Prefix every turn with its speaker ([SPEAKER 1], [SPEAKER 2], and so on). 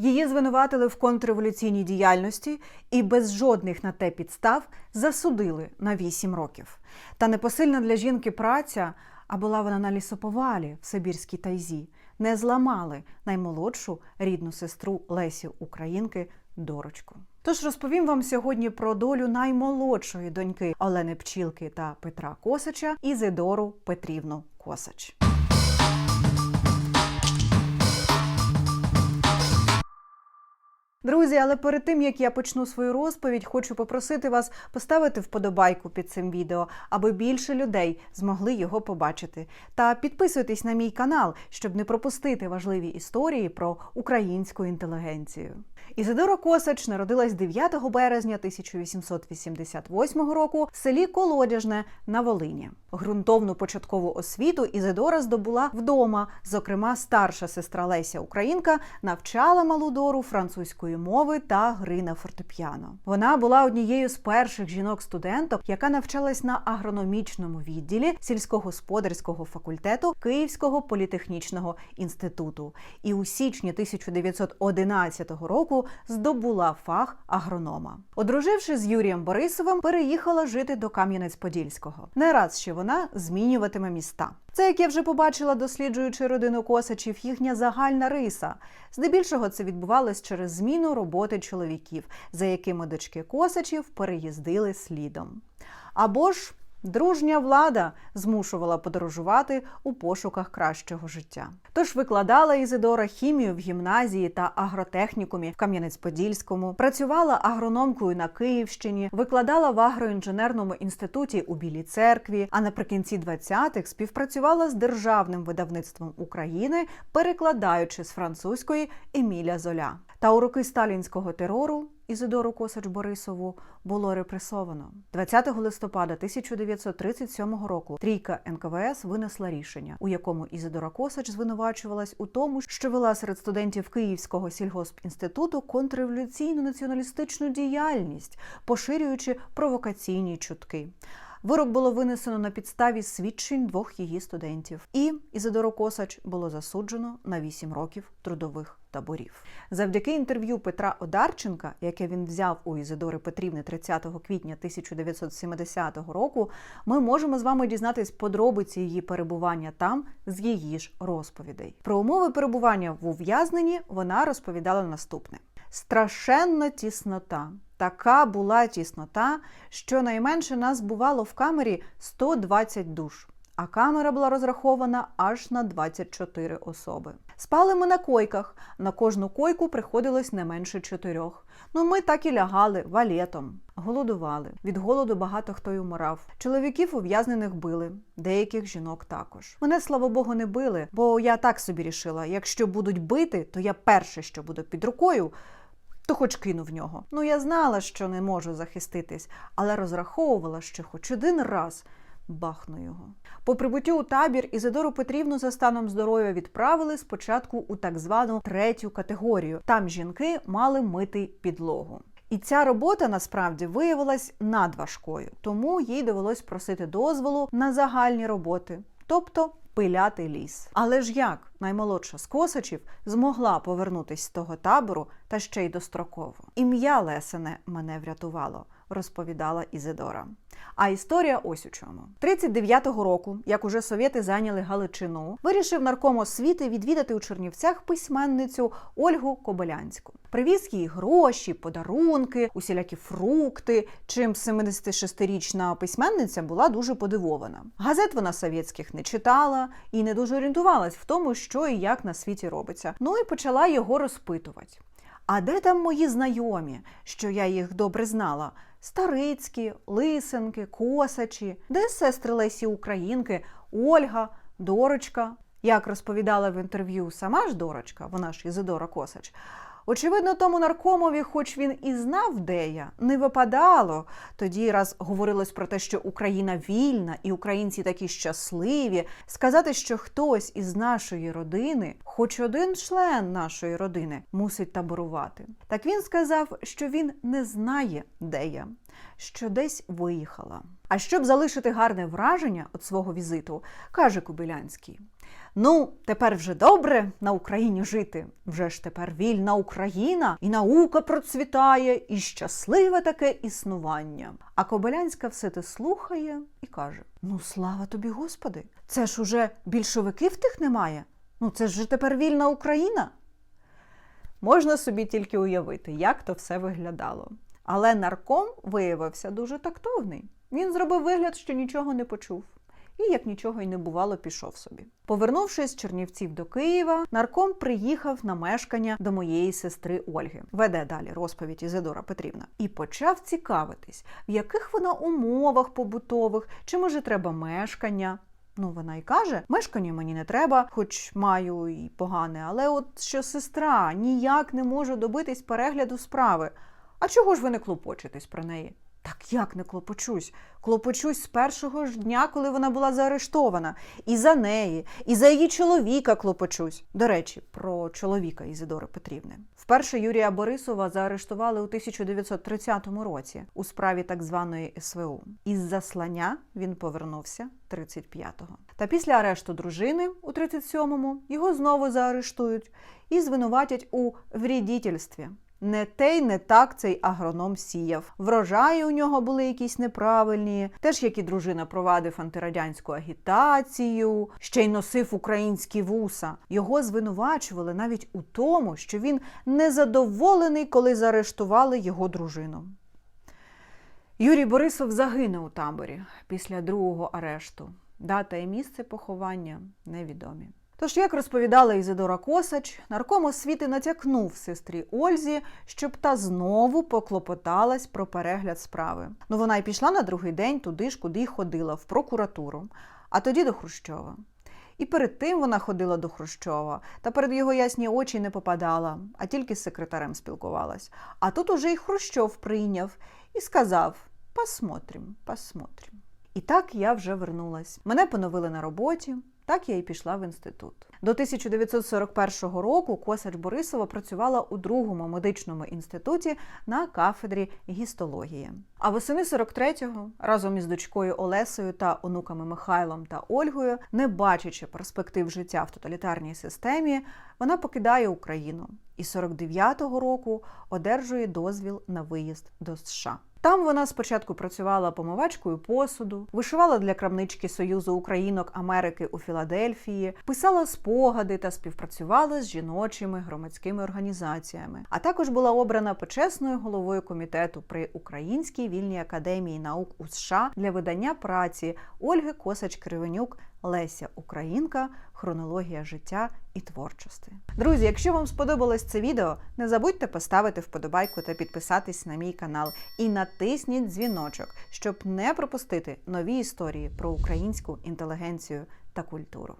[SPEAKER 1] Її звинуватили в контрреволюційній діяльності і без жодних на те підстав засудили на 8 років. Та непосильна для жінки праця, а була вона на лісоповалі в Сибірській тайзі, не зламали наймолодшу рідну сестру Лесі Українки Дорочку. Тож розповім вам сьогодні про долю наймолодшої доньки Олени Пчілки та Петра Косача Ізидору Петрівну Косач. Друзі, але перед тим як я почну свою розповідь, хочу попросити вас поставити вподобайку під цим відео, аби більше людей змогли його побачити. Та підписуйтесь на мій канал, щоб не пропустити важливі історії про українську інтелігенцію. Ізидора Косач народилась 9 березня 1888 року в селі Колодяжне на Волині. Грунтовну початкову освіту Ізидора здобула вдома. Зокрема, старша сестра Леся Українка навчала малу Дору французької мови та гри на фортепіано. Вона була однією з перших жінок-студенток, яка навчалась на агрономічному відділі сільськогосподарського факультету Київського політехнічного інституту. І у січні 1911 року здобула фах агронома. Одружившись з Юрієм Борисовим, переїхала жити до Кам'янець-Подільського. Не раз ще вона змінюватиме міста. Це, як я вже побачила, досліджуючи родину Косачів, їхня загальна риса. Здебільшого це відбувалось через зміну роботи чоловіків, за якими дочки Косачів переїздили слідом. Або ж Дружня влада змушувала подорожувати у пошуках кращого життя. Тож викладала Ізидора хімію в гімназії та агротехнікумі в Кам'янець-Подільському, працювала агрономкою на Київщині, викладала в агроінженерному інституті у Білій церкві. А наприкінці 20-х співпрацювала з державним видавництвом України, перекладаючи з французької Еміля Золя. Та у роки сталінського терору Ізидору Косач Борисову було репресовано 20 листопада 1937 року. Трійка НКВС винесла рішення, у якому Ізидора Косач звинувачувалась у тому, що вела серед студентів Київського сільгоспінституту контрреволюційну націоналістичну діяльність, поширюючи провокаційні чутки. Вирок було винесено на підставі свідчень двох її студентів, і Ізидору Косач було засуджено на 8 років трудових таборів. Завдяки інтерв'ю Петра Одарченка, яке він взяв у Ізидори Петрівни 30 квітня 1970 року, ми можемо з вами дізнатись подробиці її перебування там з її ж розповідей. Про умови перебування в ув'язненні вона розповідала наступне: страшенна тіснота. Така була тіснота, що найменше нас бувало в камері 120 душ, а камера була розрахована аж на 24 особи. Спали ми на койках. На кожну койку приходилось не менше чотирьох. Ну ми так і лягали валетом, голодували. Від голоду багато хто й умирав. Чоловіків ув'язнених били, деяких жінок також. Мене, слава Богу, не били, бо я так собі рішила: якщо будуть бити, то я перше, що буду під рукою то хоч кину в нього. Ну я знала, що не можу захиститись, але розраховувала, що хоч один раз бахну його. По прибуттю у табір Ізидору Петрівну за станом здоров'я відправили спочатку у так звану третю категорію. Там жінки мали мити підлогу. І ця робота насправді виявилась надважкою, тому їй довелось просити дозволу на загальні роботи, тобто пиляти ліс. Але ж як наймолодша з косачів змогла повернутись з того табору та ще й достроково? Ім'я Лесене мене врятувало, розповідала Ізидора. А історія ось у чому. 39-го року, як уже совєти зайняли Галичину, вирішив нарком освіти відвідати у Чернівцях письменницю Ольгу Кобилянську. Привіз їй гроші, подарунки, усілякі фрукти. Чим 76-річна письменниця була дуже подивована. Газет вона совєтських не читала і не дуже орієнтувалась в тому, що і як на світі робиться. Ну і почала його розпитувати. А де там мої знайомі, що я їх добре знала? Старицькі, Лисенки, Косачі, де сестри Лесі Українки, Ольга, Дорочка. Як розповідала в інтерв'ю сама ж Дорочка, вона ж Ізидора Косач. Очевидно, тому наркомові, хоч він і знав, де я, не випадало. Тоді раз говорилось про те, що Україна вільна і українці такі щасливі. Сказати, що хтось із нашої родини, хоч один член нашої родини, мусить таборувати. Так він сказав, що він не знає, де я, що десь виїхала. А щоб залишити гарне враження від свого візиту, каже Кобилянський. Ну, тепер вже добре на Україні жити. Вже ж тепер вільна Україна, і наука процвітає, і щасливе таке існування. А Кобилянська все те слухає і каже: Ну, слава тобі, Господи! Це ж уже більшовиків тих немає. Ну, це ж тепер вільна Україна. Можна собі тільки уявити, як то все виглядало. Але нарком виявився дуже тактовний. Він зробив вигляд, що нічого не почув. І як нічого й не бувало, пішов собі. Повернувшись з Чернівців до Києва, нарком приїхав на мешкання до моєї сестри Ольги. Веде далі розповідь Ізидора Петрівна. І почав цікавитись, в яких вона умовах побутових, чи може треба мешкання. Ну, вона й каже, мешкання мені не треба, хоч маю і погане, але от що сестра ніяк не може добитись перегляду справи. А чого ж ви не клопочетесь про неї? Так як не клопочусь? Клопочусь з першого ж дня, коли вона була заарештована. І за неї, і за її чоловіка клопочусь. До речі, про чоловіка Ізидори Петрівни. Вперше Юрія Борисова заарештували у 1930 році у справі так званої СВУ. Із заслання він повернувся 35-го. Та після арешту дружини у 37-му його знову заарештують і звинуватять у врідітельстві. Не те й не так цей агроном сіяв. Врожаї у нього були якісь неправильні, теж як і дружина провадив антирадянську агітацію, ще й носив українські вуса. Його звинувачували навіть у тому, що він незадоволений, коли заарештували його дружину. Юрій Борисов загинув у таборі після другого арешту. Дата і місце поховання невідомі. Тож, як розповідала Ізидора Косач, нарком освіти натякнув сестрі Ользі, щоб та знову поклопоталась про перегляд справи. Ну вона й пішла на другий день туди ж, куди й ходила, в прокуратуру, а тоді до Хрущова. І перед тим вона ходила до Хрущова, та перед його ясні очі не попадала, а тільки з секретарем спілкувалась. А тут уже й Хрущов прийняв і сказав: посмотрим, посмотрим. І так я вже вернулась. Мене поновили на роботі. Так я і пішла в інститут. До 1941 року Косач Борисова працювала у другому медичному інституті на кафедрі гістології. А восени 43-го разом із дочкою Олесею та онуками Михайлом та Ольгою, не бачачи перспектив життя в тоталітарній системі, вона покидає Україну і 49-го року одержує дозвіл на виїзд до США. Там вона спочатку працювала помивачкою посуду, вишивала для крамнички Союзу Українок Америки у Філадельфії, писала спогади та співпрацювала з жіночими громадськими організаціями. А також була обрана почесною головою комітету при Українській вільній академії наук у США для видання праці Ольги Косач Кривенюк. Леся Українка, хронологія життя і творчості. Друзі, якщо вам сподобалось це відео, не забудьте поставити вподобайку та підписатись на мій канал і натисніть дзвіночок, щоб не пропустити нові історії про українську інтелігенцію та культуру.